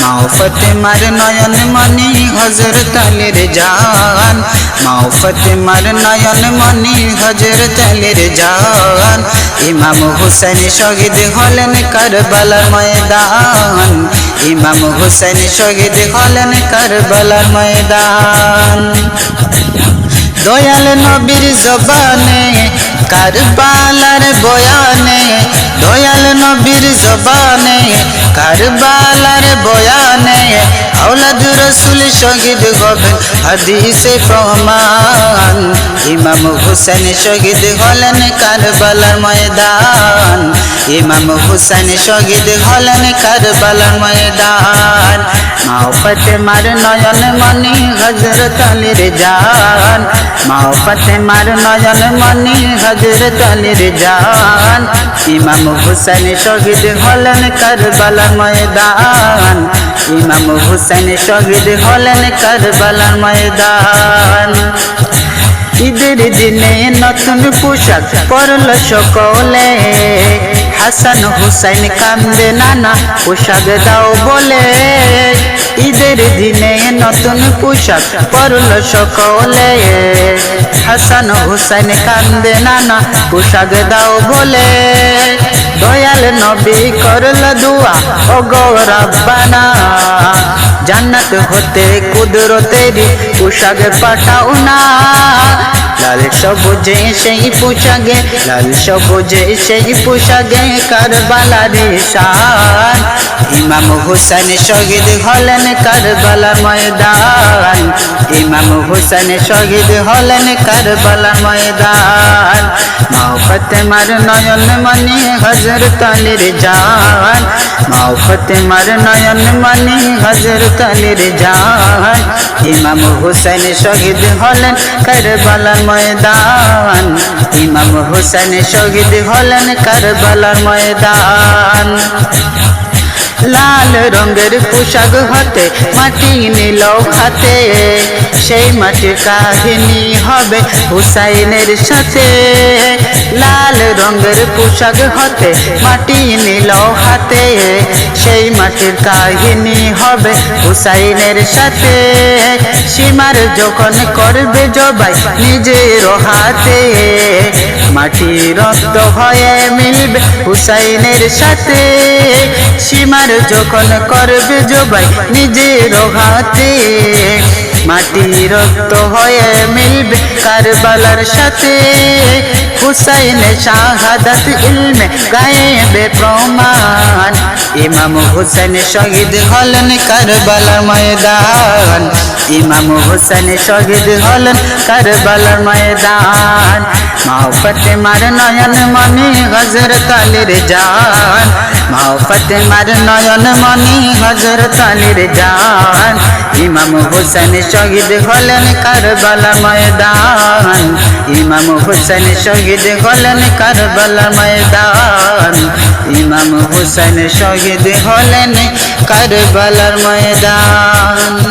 মা ফতেমার নয়ন মনি, হজরত আলীর জান। মা ফতেমার নয়ন মনি, হজরত আলীর জান। ইমাম হুসেন শহীদ হলেন কারবালার ময়দান। ইমাম হুসেন শহীদ হলেন কারবালার ময়দান। দয়াল নবীর জবানে, কারবালার বয়ানে, দয়াল নবীর জবানে কারবালার বয়ানে আওলাদ রসুল শহীদ হবেন হাদিসে প্রমাণ। ইমাম হুসেন শহীদ হলেন কারবালার ময়দান। ইমাম হুসেন শহীদ হলেন কারবালার ময়দান। মাও ফতেমার নয়ন মনি হজরত আলীর জান। মাও ফতেমার নয়ন মনি হজরত আলীর জান। ইমাম হুসেন শহীদ হলেন কারবালার ময়দান। ইমাম হুসেন শহীদ হলেন কারবালার ময়দান। ঈদের দিনে নতুন পোশাক পরল সকলে। হাসান হুসাইন কান্দে নানা পোশাক দাও বলে। ঈদের দিনে নতুন পোশাক পরল সকলে। হাসান হুসাইন কান্দে নানা পোশাক দাও বলে। দয়াল নবী করল দুয়া ও গৌরবানা জান্নাত হতে কুদরতেরি পোশাক পাঠাও না। লাল সবুজে সেই পোশাকে, লাল সবুজে সেই পোশাকে কারবালার শান ইমাম হুসেন শহীদ হলেন কারবালার ময়দান। ইমাম হুসেন শহীদ হলেন কারবালার ময়দান। মাও ফতেমার নয়ন মনি হজরত আলীর জান। মাও ফতেমার নয়ন মানে হজরত আলীর জান। ইমাম হুসেন শহীদ হলেন কারবালার ময়দান। ইমাম হুসেন শহীদ হলেন কারবালার ময়দান। লাল রঙের পোশাক হতে, মাটি নিল হাতে। সেই মাটির কাহিনী হবে হুসাইনের সাথে। লাল রঙের পোশাক হতে, মাটি নিল হাতে। সেই মাটির কাহিনী হবে হুসাইনের সাথে। সীমার যখন করবে জবাই নিজের হাতে। মাটি রক্ত হয়ে মিলবে হুসাইনের সাথে। সীমার যখন করবে জবাই নিজের হাতে। মাটি রক্ত হয়ে মিলবে কারবালার সাথে। হুসাইন শাহাদাত ইলমে গায়েবে প্রমাণ। ইমাম হুসেন শহীদ হলেন কারবালার ময়দান। ইমাম হুসেন শহীদ হলেন কারবালার ময়দান। মাও ফতেমার নয়ন মনি হজরত আলীর জান। মাও ফতেমার নয়ন মনি হজরত আলীর জান। ইমাম হুসেন শহীদ হলেন কারবালা ময়দান। ইমাম হুসেন শহীদ হলেন কারবালা ময়দান। ইমাম হুসেন শহীদ হলেন কারবালার ময়দান।